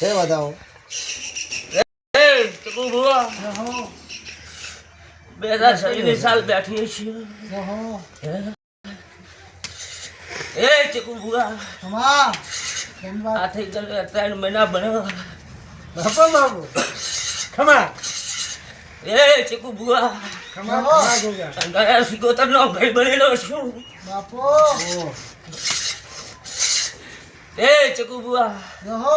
છે વધાવો બે હજાર છવ્વીસની સાલ બેઠી છીએ હે? એ ચકુ ખમા આ થઈ ગયો ત્રણ મહિના બન્યો બાપા બાપુ. ખમા. એ ચકુ ખમા ખમા સિકોતર નો ભાઈ બનેલો છું. બાપુ. એ ચકુ ભુવા. રહો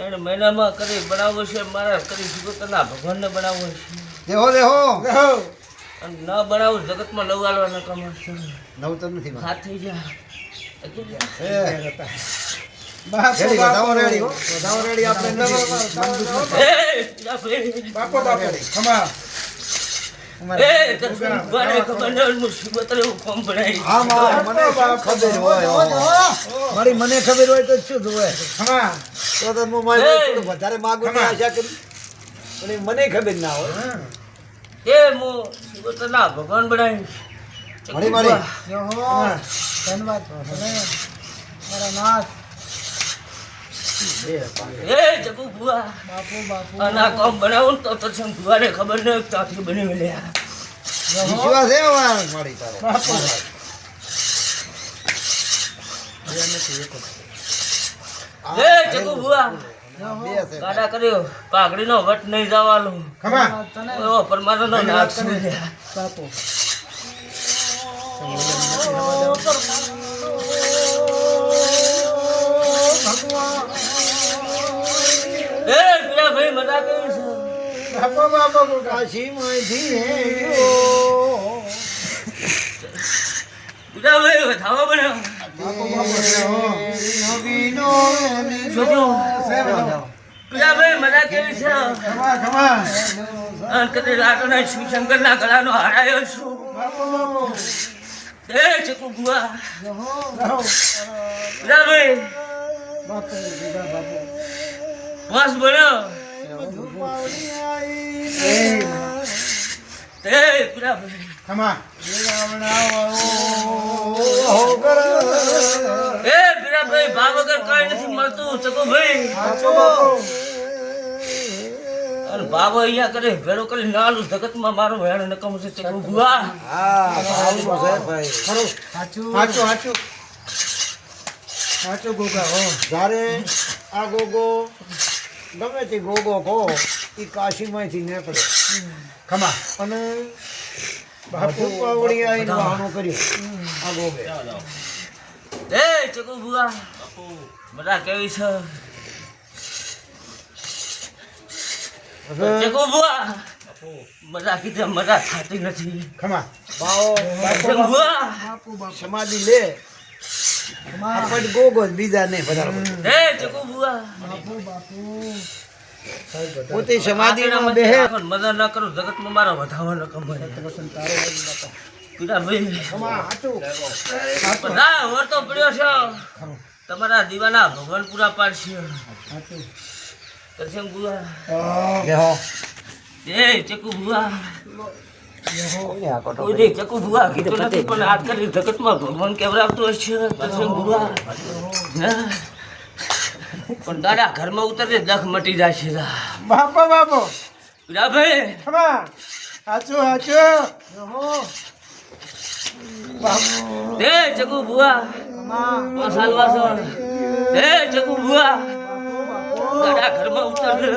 ત્રણ મહિનામાં કરી બનાવવું છે મારા કરી સિકોતરના ભગવાનને બનાવવું છે. દેહો દેહો. રહો અને ન બનાવું જગતમાં લવ આલવાના કમાશે નવ તો નથી. હાથ થઈ જા. બાપુ બાપુ. ખમા. મારી મને ખબર હોય? તો શું જોવે? તો! વધારે માગું આશા કરી. અને મને ખબર ના હોય. એ હું ના ભગવાન બનાવી મારી મારી. ધન્યવાદ મારા નાથ. એ જગુ ભુવા બાપુ બાપુ અને કોમ બનાવું તો તો ભુવાને ખબર ન હોય બની વિશ્વાસ મારી તારો બાપુ એ જગુ ભુવા ગાડા કર્યો પાઘડીનો વટ નહીં જવાનું એવો બાપુ બાપા બાપા ભાઈ વધાવો નવીનો જોજો. ભાઈ મજા કેવી છે ખમા ખમા લાટોના શિવશંકરના ગળાનો હારાયો છું બાપુ બાપુ એ ચકુ ભુવા રહો ભાઈ બાપુ વાસ બન્યો વગર કઈ નથી મળતું ચકો ભાઈ અરે બાબો અહીંયા કરે ભેળો કરી નાલું જગતમાં મારો વેણ નકમ છે ચકુ ભુવા હા ગમે તે ગોગો કહો એ કાશીમાંથી નીકળે. ખમા. અને બાપુ બાપુ પાવડી આવીને બહાનો કર્યો. આ ગોગે એ ચકુ ભુવા. બધા કેવી છે? ચકુ બુઆ મજા કીધે મજા થતી નથી. ખમા. બાપુ બાપુ. સમાધિ લે. ખમા ગોગો બીજા નહીં વધારે એ ચકુ ભુવા બાપુ બાપુ પોતે સમાધિમાં બેહે. મજા ના કરું જગતમાં મારો વધાવાનો કમાય. પીડા ભાઈ ખમા સાચું બધા પડ્યો છે. તમારા દીવાના ભગવાન પૂરા પાડશે. કરશે ભુવા એ ચકુ ભુવા પણ હે? દાદા ઘરમાં ઉતરે દખ મટી જાય છે બાપા બાપો. ભાઈ. સાચું સાચું રહો ચકુ ભુવા. પાંચ હાલવા ચકુ ભુવા. દાદા ઘરમાં ઉતરે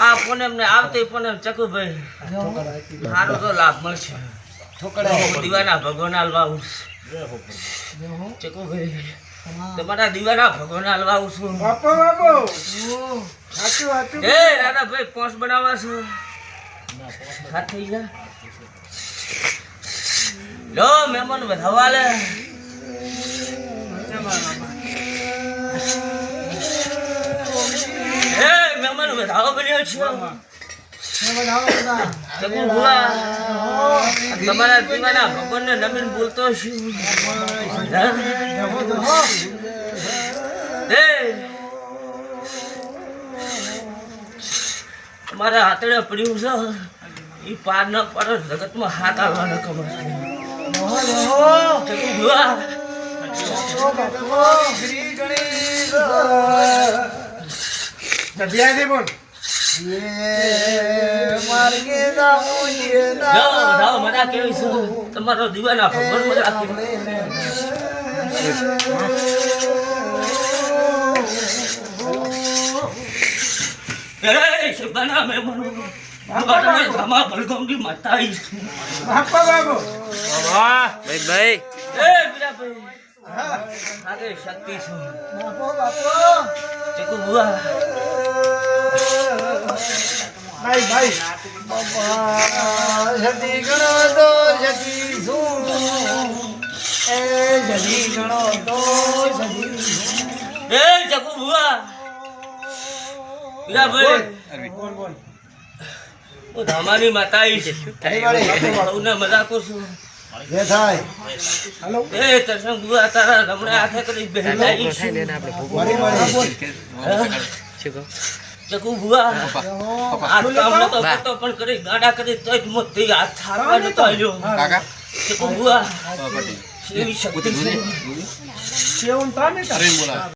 આ પૂનમ ને આવતી પૂનમ ચકુ ભાઈ સારો તો લાભ મળશે. દીવાના ભગવાન આવું છું. તમારા દીવાના ભગવાન આવું છું એ રાધા ભાઈ પોસ બનાવવા છું. જો. મહેમાન બધા વાલે વધાવો બન્યો છે તમારા દીવાના ભગવાનને નમીન બોલતો છું મારા હાથડે પડ્યું છે. એ પાર ના પાડો જગતમાં હાથ આવવાનો ચકુ ભુવા મજા કેવી છે? તમારો દીવાના ભગવાન મજા એ શબાના મહેમાનો ધામા માતા આવી બાપા બાપુ. ભાઈ ભાઈ. એ આગળ શક્તિ છું. ચકુ બુઆ. ભાઈ ભાઈ. સતી ગણો તો સતી શું એ સતી ગણો તો સતી એ ચકુ ભુવા ભાઈ. બોલ. બોલ હું ધામાની માતા આવી છું મજા મજાકો છું. જે થાય. હાલો. એ તરસંગ ભુવા તારા હમણાં હાથે કરી બહેલાઈ છું. મળી મળી શું કહું? ચકુ ભુવા આ કામ નતો કરતો પણ કરી ગાડા કરી તોય જ થઈ હાથ થાકવા નતો આવ્યો કાકા? ચકુ ભુવા એવી શક્તિ છે. સેવન તાને અરવિંદ બોલા